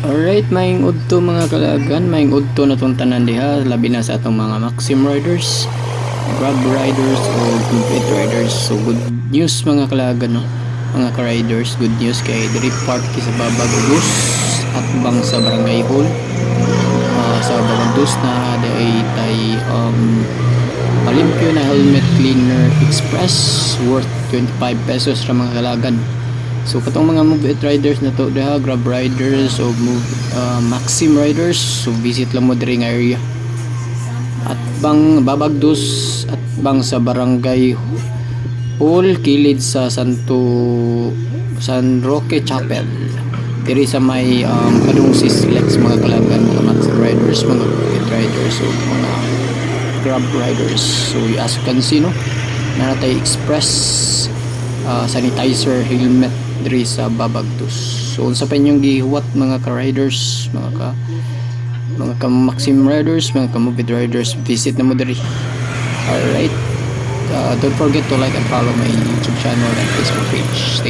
Alright, maing udto mga kalagan, maing udto na tong tanan diha, labi na sa atong mga Maxim Riders, Grab Riders o Complete Riders. So good news mga kalagan no. Mga ka-riders, good news kay diri park sa Babagos at bang sa Barangay Hall. Ah, sa Babagos na day tay um Palimpyo na helmet cleaner express worth 25 pesos ra mga kalagan. So katong mga move it riders na to diha, grab riders o move uh, maxim riders, so visit lang mo diri nga area. At bang babagdos at bang sa barangay Hall kilid sa Santo San Roque Chapel. Diri sa may um, Kadungsis Lex mga kalagan, mga maxim riders, mga move it riders o mga grab riders. So as you can see no, naratay express uh, sanitizer helmet diri sa Babagdos. So unsa pa inyong gihuwat mga ka-riders, mga ka mga ka Maxim riders, mga ka Movie riders, visit na mo diri. Alright. Uh, don't forget to like and follow my YouTube channel and Facebook page. Thank